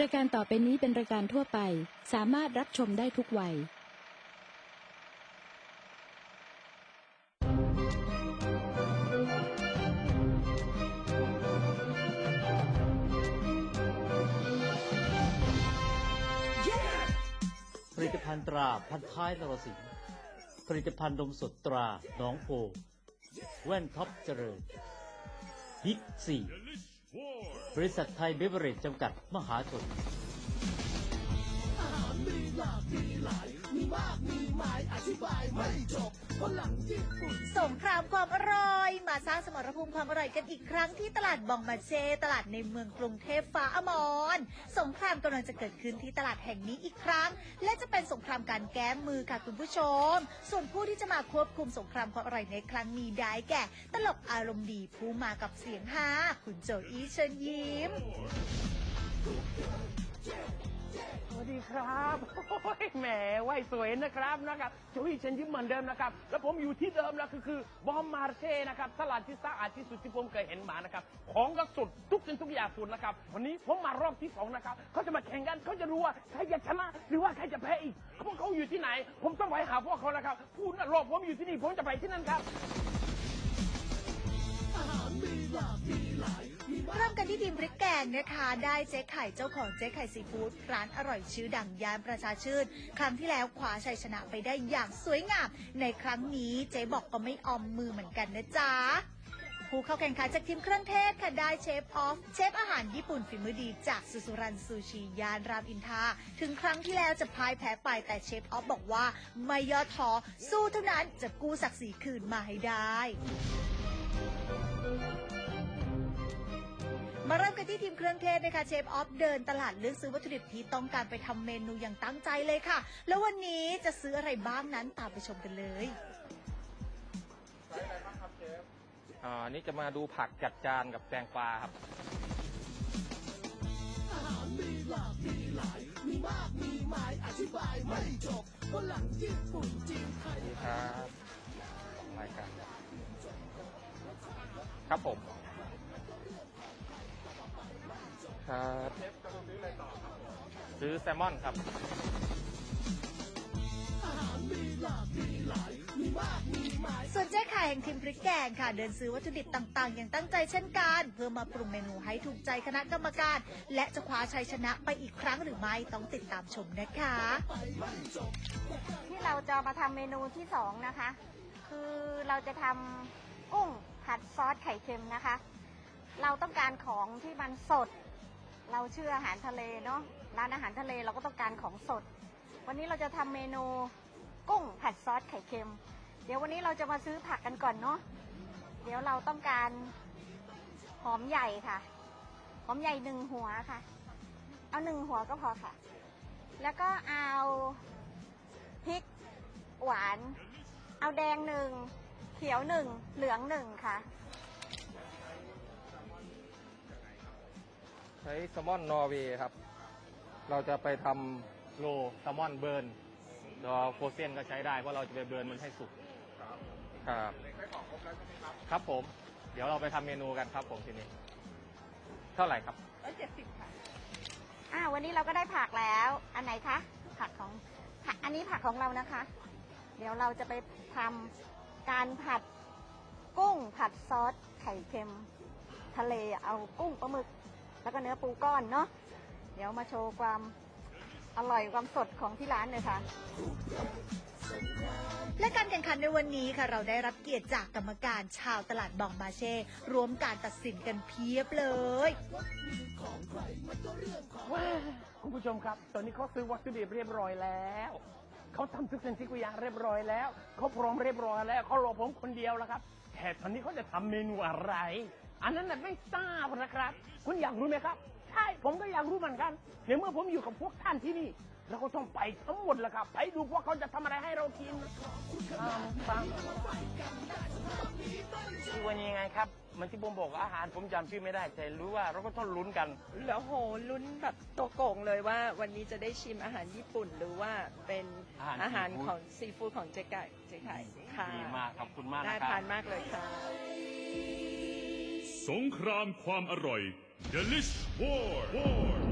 รายการต่อไปนี้เป็นรายการทั่วไป สามารถรับชมได้ทุกวัย ผลิตภัณฑ์ตราพันท้ายนรสิงห์ผลิตภัณฑ์นมสดตราหนองโพ แว่นท็อปเจริญบิ๊กซี บริษัทไทยเบเวอเรจจำกัดมหาชน สงครามความอร่อย มาสร้างสมรภูมิความอร่อยกันอีกครั้งที่ตลาดบองมาเช ตลาดในเมืองกรุงเทพฟ้าอมรสงครามกำลังจะเกิดขึ้นที่ตลาดแห่งนี้อีกครั้ง และจะเป็นสงครามการแก้มือค่ะคุณผู้ชม ส่วนผู้ที่จะมาควบคุมสงครามความอร่อยในครั้งนี้ได้แก่ ตลกอารมณ์ดีผู้มากับเสียงฮาคุณโจอี้เชิญยิ้ม วัสดีครับโอ้ยแหมไหวสวยนะครับนะครับจุ้ยเชนยิ้มเหมือนเดิมนะครับ แล้วผมอยู่ที่เดิมแล้วคือคือบอมมาร์เช่นะครับตลาดที่สะอาดที่สุดที่ผมเคยเห็นมานะครับ ของก็สุดทุกสิ่งทุกอย่างสุดนะครับ วันนี้ผมมารอบที่สองนะครับเขาจะมาแข่งกันเขาจะรู้ว่าใครจะชนะหรือว่าใครจะแพ้อีกพวกเขาอยู่ที่ไหน ผมต้องไปหาพวกเขานะครับพูดนะรอบผมอยู่ที่นี่ผมจะไปที่นั่นครับ เริ่มกันที่ทีมพริกแกงนะคะได้เจ๊ไข่เจ้าของเจ๊ไข่ซีฟู้ดร้านอร่อยชื่อดังย่านประชาชื่น ครั้งที่แล้วคว้าชัยชนะไปได้อย่างสวยงาม ในครั้งนี้เจ๊บอกก็ไม่ออมมือเหมือนกันนะจ๊ะผู้เข้าแข่งขันจากทีมเครื่องเทศค่ะได้เชฟออฟเชฟอาหารญี่ปุ่นฝีมือดีจากสุสุรันซูชิยานรามอินทราถึงครั้งที่แล้วจะพ่ายแพ้ไปแต่เชฟออฟบอกว่า ไม่ย่อท้อสู้เท่านั้นจะกู้ศักดิ์ศรีคืนมาให้ได้ มาเริ่มกันที่ทีมเครื่องเทศนะคะเชฟออฟเดินตลาดเลือกซื้อวัตถุดิบที่ต้องการไปทำเมนูอย่างตั้งใจเลยค่ะ แล้ววันนี้จะซื้ออะไรบ้างนั้นตามไปชมกันเลย อ่าอันนี่จะมาดูผักจัดจานกับแตงกวาครับนี่ครับรายการครับผม ครับซื้อแซลมอนครับ ส่วนเจ๊ไข่แห่งทีมพริกแกงค่ะ เดินซื้อวัตถุดิบต่างๆ อย่างตั้งใจเช่นกัน เพื่อมาปรุงเมนูให้ถูกใจคณะกรรมการ และจะคว้าชัยชนะไปอีกครั้งหรือไม่ต้องติดตามชมนะคะ ที่เราจะมาทำเมนูที่สองนะคะ คือเราจะทำกุ้งผัดซอสไข่เค็มนะคะ เราต้องการของที่มันสด เราเชื่ออาหารทะเลเนาะร้านอาหารทะเลเราก็ต้องการของสด วันนี้เราจะทำเมนูกุ้งผัดซอสไข่เค็ม เดี๋ยววันนี้เราจะมาซื้อผักกันก่อนเนาะเดี๋ยวเราต้องการหอมใหญ่ค่ะ หอมใหญ่หนึ่งหัวค่ะ เอาหนึ่งหัวก็พอค่ะ แล้วก็เอาพริกหวาน เอาแดงหนึ่งเขียวหนึ่งเหลืองหนึ่งค่ะ ช้แซลมอนนอร์เวย์ครับ เราจะไปทำโลแซลมอนเบิร์นตัวโฟเซนก็ใช้ได้เพราะเราจะไปเบิร์นมันให้สุกครับครับผม เดี๋ยวเราไปทำเมนูกันครับผมทีนี้ เท่าไหร่ครับเจ็ดสิบค่ะอ่าวันนี้เราก็ได้ผักแล้ว อันไหนคะ ผักของผักอันนี้ผักของเรานะคะ เดี๋ยวเราจะไปทำการผัดกุ้งผัดซอสไข่เค็ม ทะเลเอากุ้งปลาหมึก แล้วก็เนื้อปูก้อนเนาะเดี๋ยวมาโชว์ความอร่อยความสดของที่ร้านเลยค่ะ และการแข่งขันในวันนี้ค่ะ เราได้รับเกียรติจากกรรมการชาวตลาดบองมาเช่รวมการตัดสินกันเพียบเลยว้าวคุณผู้ชมครับ ตอนนี้เขาซื้อวัตถุดิบเรียบร้อยแล้ว เขาทำทุกสิ่งทุกอย่างเรียบร้อยแล้ว เขาพร้อมเรียบร้อยแล้วเขารอผมคนเดียวแล้วครับแต่ตอนนี้เขาจะทำเมนูอะไร อันนั้นน่ะไม่ทราบนะครับ คุณอยากรู้ไหมครับ ใช่ผมก็อยากรู้เหมือนกันในเมื่อผมอยู่กับพวกท่านที่นี่ เราก็ต้องไปทั้งหมดแหละครับ ไปดูพวกเขาจะทำอะไรให้เรากินตามตามคือวันนี้ยังไงครับมันที่ผมบอกอาหารผมจำชื่อไม่ได้ แต่รู้ว่าเราก็ต้องลุ้นกัน แล้วโหลุ้นแบบตัวโก่งเลยว่าวันนี้จะได้ชิมอาหารญี่ปุ่นหรือว่าเป็นอาหารอาหารซีฟู้ด ของซีฟู้ดของเจ๊ไก่เจ๊ไข่ค่ะดีมากขอบคุณมากน่านะครัทาบ นมากเลยค่ะ สงครามความอร่อย Delish War War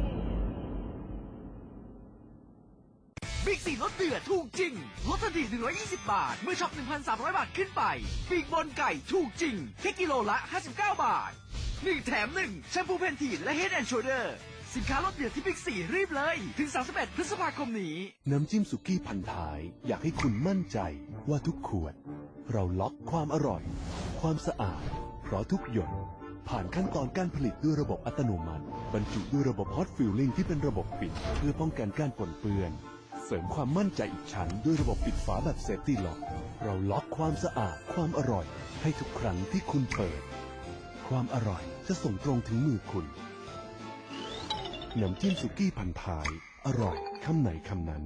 ซีลดเดือดถูกจริง ลดทันที 120 บาท เมื่อช็อป 1,300 บาทขึ้นไป ปีกบนไก่ถูกจริง แค่กิโลละ 59 บาท1แถม1แชมพูเพนทีนและ Head and Shoulder สินค้าลดเดือดที่บิ๊กซีรีบเลย ถึง 31 พฤษภาคมนี้ น้ำจิ้มสุกี้พันท้าย อยากให้คุณมั่นใจว่าทุกขวด เราล็อกความอร่อย ความสะอาด เพราะทุกหยด ผ่านขั้นตอนการผลิตด้วยระบบอัตโนมัติ บรรจุด้วยระบบ Hot Filling ที่เป็นระบบปิด เพื่อป้องกันการปนเปื้อน เสริมความมั่นใจอีกชั้นด้วยระบบปิดฝาแบบเซฟตี้ล็อก เราล็อกความสะอาดความอร่อย ให้ทุกครั้งที่คุณเปิด ความอร่อยจะส่งตรงถึงมือคุณน้ำจิ้มสุกี้พันท้าย อร่อยคำไหนคำนั้น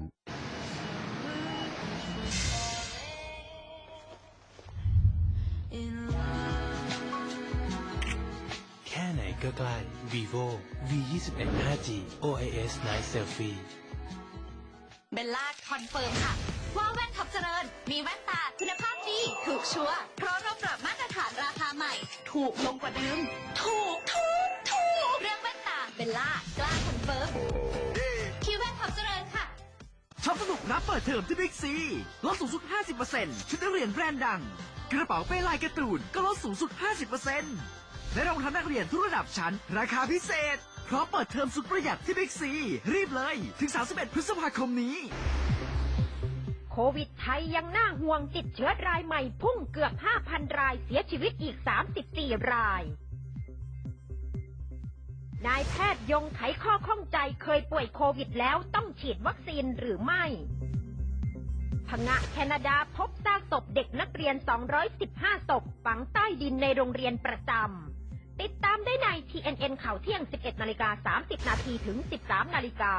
แค่ไหนก็ใกล้ vivo v 2 1 5g OIS Night Selfie เบลล่าคอนเฟิร์มค่ะ ว่าแว่นท็อปเจริญ มีแว่นตาคุณภาพดี ถูกชัวร์เพราะเราปรับมาตรฐานราคาใหม่ ถูกลงกว่าเดิมถูกถูกถูกเรื่องแว่นตาเบลล่ากล้าคอนเฟิร์มที่แว่นท็อปเจริญค่ะช็อปสนุกรับเปิดเทอมที่บิ๊กซีลดสูงสุด 50%ชุดนักเรียนแบรนด์ดัง กระเป๋าเป้ลายการ์ตูนก็ลดสูงสุด 50%และรองเท้านักเรียนทุกระดับชั้นราคาพิเศษ ราะเปิดเทอมสุดประหยัดที่บิ๊กซี รีบเลย ถึง 31 พฤษภาคมนี้ โควิดไทยยังน่าห่วงติดเชื้อรายใหม่พุ่งเกือบ 5,000 รายเสียชีวิตอีก 34 ราย นายแพทย์ยงไขข้อข้องใจเคยป่วยโควิดแล้วต้องฉีดวัคซีนหรือไม่พงะแคนาดาพบซากศพเด็กนักเรียน 215 ศพฝังใต้ดินในโรงเรียนประจำ ติดตามได้ใน TNN ข่าวเที่ยง 11 นาฬิกา 30 นาทีถึง 13 นาฬิกา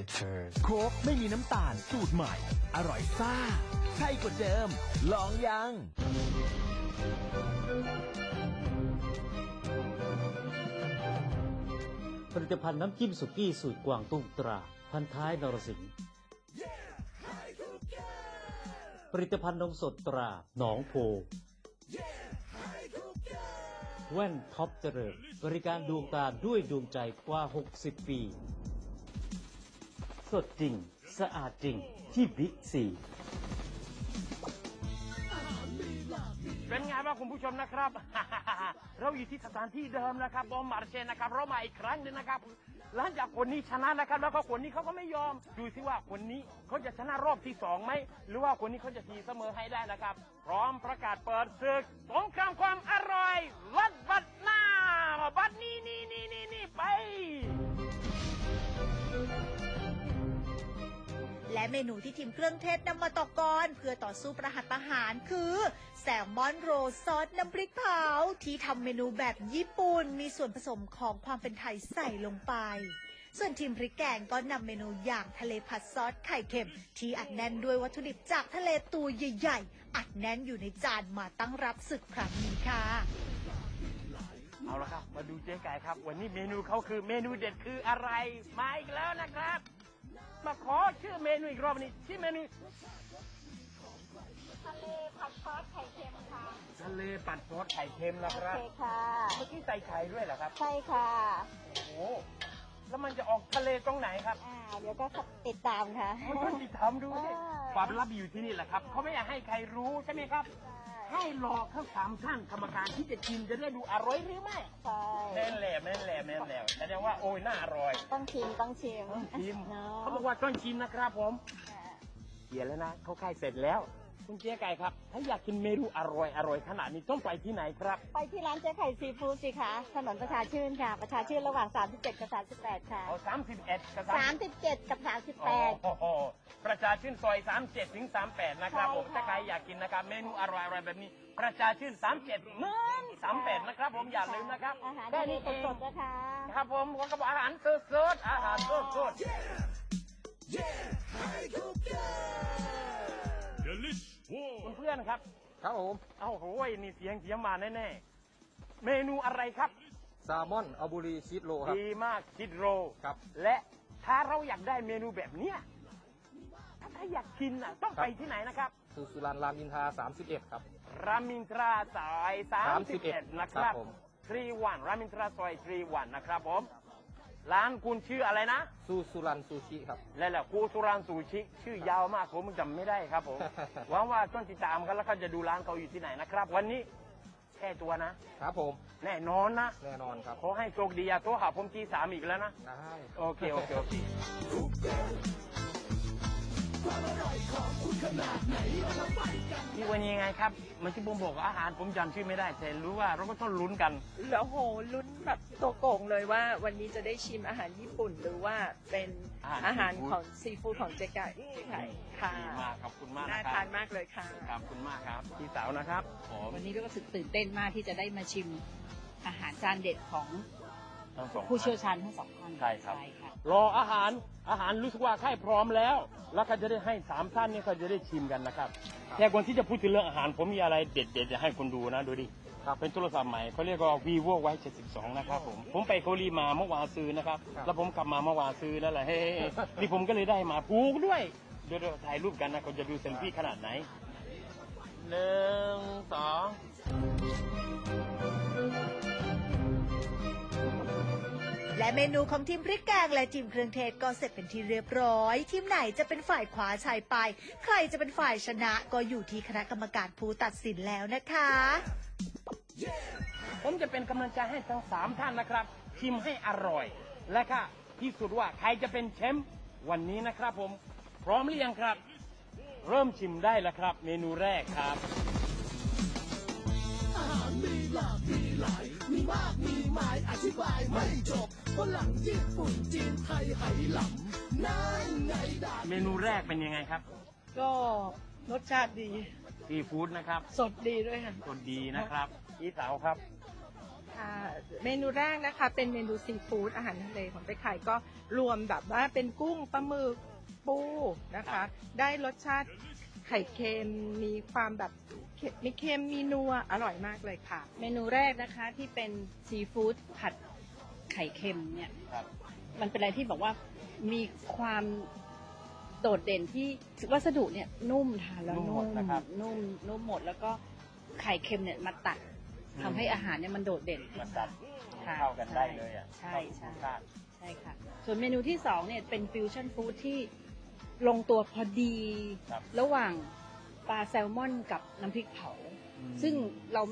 it first โค้กไม่มีน้ำตาลสูตรใหม่ อร่อยซ่า ใช่กว่าเดิม ลองยัง ผลิตภัณฑ์น้ำจิ้มสุกี้สูตรกวางตุ้งตรา พันท้ายนรสิงห์ผลิตภัณฑ์นมสดตราหนองโพแว่นท็อปเจริญบริการดวงตาด้วยดวงใจกว่า 60 ปี สดจริง สะอาดจริง ที่บิ๊กซีเป็นไงบ้างคุณผู้ชมนะครับ เราอยู่ที่สถานที่เดิมนะครับบอมมาร์เชนนะครับเรามาอีกครั้งหนึงนะครับหลังจากคนนี้ชนะนะครับ แล้วก็คนนี้เขาก็ไม่ยอมดูสิว่าคนนี้เขาจะชนะรอบที่สองไหมหรือว่าคนนี้เขาจะทีเสมอให้ได้นะครับ พร้อมประกาศเปิดศึกสงครามความอร่อยวัดบัดหน้าบัดนี้นี่นี่นี่นี่ไป และเมนูที่ทีมเครื่องเทศนำมาต่อกรเพื่อต่อสู้ประหัตประหารคือ แซลมอนโรลซอสน้ำพริกเผาที่ทำเมนูแบบญี่ปุ่นมีส่วนผสมของความเป็นไทยใส่ลงไป ส่วนทีมพริกแกงก็นำเมนูอย่างทะเลผัดซอสไข่เค็ม ที่อัดแน่นด้วยวัตถุดิบจากทะเลตัวใหญ่ๆ อัดแน่นอยู่ในจานมาตั้งรับศึกครั้งนี้ค่ะเอาละครับ มาดูเจ๊ไก่ครับ วันนี้เมนูเขาคือเมนูเด็ดคืออะไร มาอีกแล้วนะครับ มาขอชื่อเมนูอีกรอบนี้ชื่อเมนูทะเลผัดซอสไข่เค็มค่ะ ทะเลปัดซอสไข่เค็มนะครับโอเคค่ะ เมื่อกี้ใส่ไข่ด้วยเหรอครับ ใช่ค่ะโอ้โหแล้วมันจะออกทะเลตรงไหนครับอ่าเดี๋ยวก็ติดตามค่ะ มันต้องติดตามดูสิอ่า ความลับอยู่ที่นี่แหละครับ เขาไม่อยากให้ใครรู้ใช่ไหมครับ ให้หลอกทั้งสามท่านกรรมการที่จะกินจะได้ดูอร่อยหรือไม่ใช่แม่นแหละแม่นแหละแม่นแหละแสดงว่าโอ้ยน่าอร่อยต้องชิมต้องชิมต้องชิมเนาะเขาบอกว่าต้องชิมนะครับผมเขียนแล้วนะเขาใกล้เสร็จแล้ว คุณเจ๊ไก่ครับ ถ้าอยากกินเมนูอร่อยอร่อยขนาดนี้ต้องไปที่ไหนครับ ไปที่ร้านเจ๊ไข่ซีฟู้ดสิคะถนนประชาชื่นค่ะ ประชาชื่นระหว่าง 37 กับ 38 ค่ะ เอา31กับ37 กับโอ้โหประชาชื่นซอย37ถึง38นะครับผมใช่ค่ะ ถ้าใครอยากกินนะครับเมนูอร่อยอร่อยแบบนี้ ประชาชื่น37เหมือน38นะครับ ผมอย่าลืมนะครับอาหารแค่นี้เองสดๆนะคะ ครับผมผมก็บอกอาหารสดๆอาหารสดๆ เพื่อนๆครับ ครับผมเอ้าโหยนี่เสียงเสียงมาแน่ๆ เมนูอะไรครับ แซลมอนอัลบุรีชีสโรครับ ดีมากคิดโรครับ และถ้าเราอยากได้เมนูแบบเนี้ยถ้าอยากกินอะต้องไปที่ไหนนะครับ สุสุรันรามอินทรา31 ครับ รามอินทราสาย31นะคครัรับบผม ทรีวันรามอินทราซอยทรีวันนะครับผม ร้านคุณชื่ออะไรนะ ซูสุรันซูชิครับ และแหละครูสุรานซูชิชื่อยาวมากผมจำไม่ได้ครับผม หวังว่าต้นติดตามกันแล้วเขาจะดูร้านเขาอยู่ที่ไหนนะครับ วันนี้แค่ตัวนะ ครับผม แน่นอนนะแน่นอนครับขอให้โชคดีอย่าโทรหาผมทีสามอีกแล้วนะ ได้ โอเค โอเค โอเค นี่วันนี้ยังไงครับเมันที่ผมบอกอาหารผมจำชื่อไม่ได้ แต่รู้ว่าเราก็ต้องลุ้นกัน แล้วโหลุ้นแบบตัวโก่งเลยว่า วันนี้จะได้ชิมอาหารญี่ปุ่นหรือว่าเป็นอาอาหาหารรซีฟู้ดของซีฟู้ดของเจ๊ไก่เจ๊ไก่ค่ะดีมากขอบคุณมากน่านะคทารันบมากเลยค่ะขอบคุณมากครับพี่สาวนะครับผมวันนี้ก็รู้สึกตื่นเต้นมากที่จะได้มาชิมอาหารจานเด็ดของทั้งสองผู้เชี่ยวชาญทั้งสองท่านใช่ครับใช่ค่ะ รออาหารอาหารรู้สึกว่าใกล้พร้อมแล้ว แล้วก็จะได้ให้สามท่านนี่ก็จะได้ชิมกันนะครับ แต่ก่อนที่จะพูดถึงเรื่องอาหารผมมีอะไรเด็ดๆจะให้คุณดูนะดูดิเป็นโทรศัพท์ใหม่เขาเรียกว่า vivo y 72นะครับผมผมไปเกาหลีมาเมื่อวานซื้อนะครับ แล้วผมกลับมาเมื่อวานซื้อนั่นแหละเฮ้ๆนี่ผมก็เลยได้มาพูกด้วยเดี๋ยวๆถ่ายรูปกันนะคนจะดูเซลฟี่ขนาดไหนหนึ่งสอง และเมนูของทีมพริกแกงและทีมเครื่องเทศก็เสร็จเป็นที่เรียบร้อย ทีมไหนจะเป็นฝ่ายคว้าชัยไป ใครจะเป็นฝ่ายชนะก็อยู่ที่คณะกรรมการผู้ตัดสินแล้วนะคะ ผมจะเป็นกำลังใจให้ทั้งสามท่านนะครับ ชิมให้อร่อย และก็ที่สุดว่าใครจะเป็นแชมป์วันนี้นะครับผม พร้อมหรือยังครับ เริ่มชิมได้แล้วครับ เมนูแรกครับ หารมีหลากมีหลาย มีมากมีหมายอธิบายไม่จบฝรั่งญี่ปุ่นจีนไทยไหหลำนั่นไงดาเมนูแรกเป็นยังไงครับก็รสชาติดี ซีฟู้ดนะครับสดดีด้วยค่ะสดดีนะครับพี่สาวครับค่ะเมนูแรกนะคะ เป็นเมนูซีฟู้ดอาหารทะเลของเจ๊ไข่ก็รวมแบบว่าเป็นกุ้งปลาหมึกปูนะคะ ได้รสชาติ ไข่เค็มมีความแบบเค็มมีเค็มมีนัวอร่อยมากเลยค่ะ เมนูแรกนะคะที่เป็นซีฟู้ดผัดไข่เค็มเนี่ยครับมันเป็นอะไรที่บอกว่ามีความโดดเด่นที่วัสดุเนี่ยนุ่มทานแล้วนุ่มหมนุ่ดมนะครับ นุ่มนุ่มหมดแล้วก็ไข่เค็มเนี่ยมาตัดอืมทำให้อาหารเนี่ยมันโดดเด่นขึ้มันนตัดค่ะเข้ากันได้เลยอะใช่เข้าใช่ กับรสชาติใช่ค่ะ ส่วนเมนูที่สองเนี่ยเป็นฟิวชั่นฟู้ดที่ ลงตัวพอดีครับ ระหว่างปลาแซลมอนกับน้ำพริกเผา อืมซึ่งเรา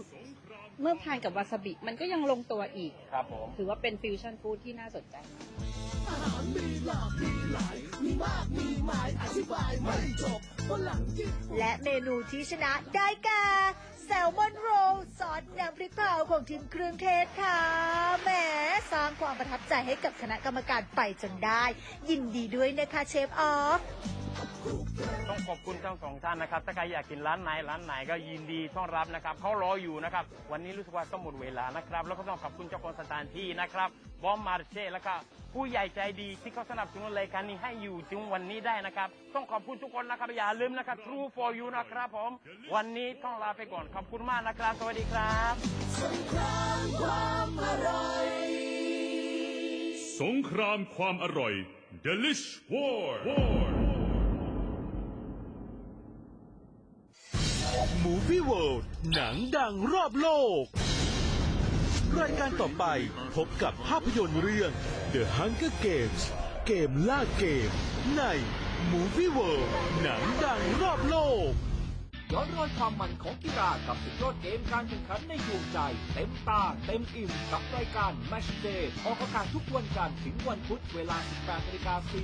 เมื่อทานกับวาซาบิ มันก็ยังลงตัวอีก ครับผม ถือว่าเป็นฟิวชั่นฟู้ดที่น่าสนใจ อาหารมีหลากมีหลาย มีมากมีหมายอธิบายไม่จบฝรั่งญี่ปุ่นและเมนูที่ชนะได้แก่ แซลมอนโรลซอสน้ำพริกเผาของทีมเครื่องเทศค่ะแหมสร้างความประทับใจให้กับคณะกรรมการไปจนได้ ยินดีด้วยนะคะเชฟออฟ ต้องขอบคุณทั้งสองท่านนะครับ ถ้าใครอยากกินร้านไหนร้านไหนก็ยินดีต้อนรับนะครับเขารออยู่นะครับ วันนี้รู้สึกว่าต้องหมดเวลานะครับ แล้วก็ต้องขอบคุณเจ้าของสถานที่นะครับ บอมมาร์เช่แล้วก็ผู้ใหญ่ใจดีที่เขาสนับสนุนรายการนี้ให้อยู่ถึงวันนี้ได้นะครับ ต้องขอบคุณทุกคนนะครับ อย่าลืมนะครับ True for you นะครับผม วันนี้ต้องลาไปก่อน ขอบคุณมากนะครับ สวัสดีครับสงครามความอร่อย สงครามความอร่อย Delish War Movie World หนังดังรอบโลก รายการต่อไปพบกับภาพยนตร์เรื่อง The Hunger Games เกมล่าเกม ใน Movie World หนังดังรอบโลก ย้อนรอยความมันของกีฬากับสุดยอดเกมการแข่งขันในดวงใจ เต็มตา เต็มอิ่มกับรายการ Match Day ออกอากาศทุกวันจันทร์ถึงวันพุธเวลา 18นาฬิกา